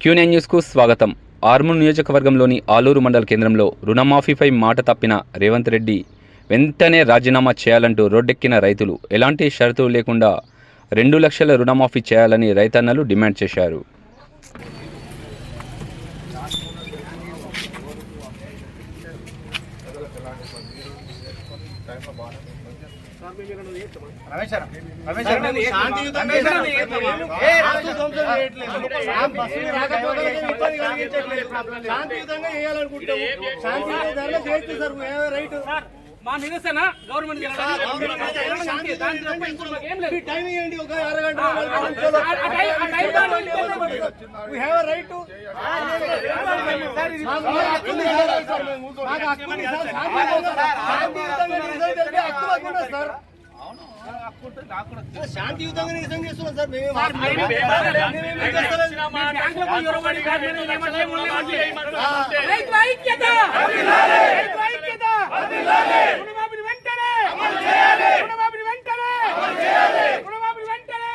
Quinine న్యూస్కు స్వాగతం. ఆర్మూర్ నియోజకవర్గంలోని ఆలూరు మండల కేంద్రంలో రుణమాఫీపై మాట తప్పిన రేవంత్ రెడ్డి వెంటనే రాజీనామా చేయాలంటూ రోడ్డెక్కిన రైతులు. ఎలాంటి షరతులు లేకుండా రెండు లక్షల రుణమాఫీ చేయాలని రైతన్నలు డిమాండ్ చేశారు. శాంతియుతంగా చేయాలనుకుంటాము శాంతియుతంగా చేయొచ్చు సార్ మేము రైట్ మా నిరసన గవర్నమెంట్ టైం ఇవ్వండి ఒక అరగంట హక్కు మాకు ఉన్నది సార్. శాంతియుతంగా నిరసన చేస్తున్నాం సార్ మేమేం మేమేం చేస్తలేదు. రైతు ఐక్యత రైతు ఐక్యత రుణమాఫీని వెంటనే రుణమాఫీని వెంటనే రుణమాఫీని వెంటనే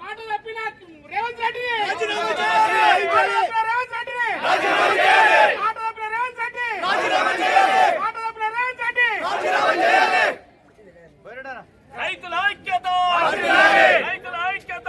మాట తప్పిన రేవంత్ రెడ్డి మాట తప్పిన రేవంత్ రెడ్డి మాట తప్పిన రేవంత్ రెడ్డి మాట తప్పిన రేవంత్ రెడ్డి రైతుల ఐక్యత రైతుల ఐక్యత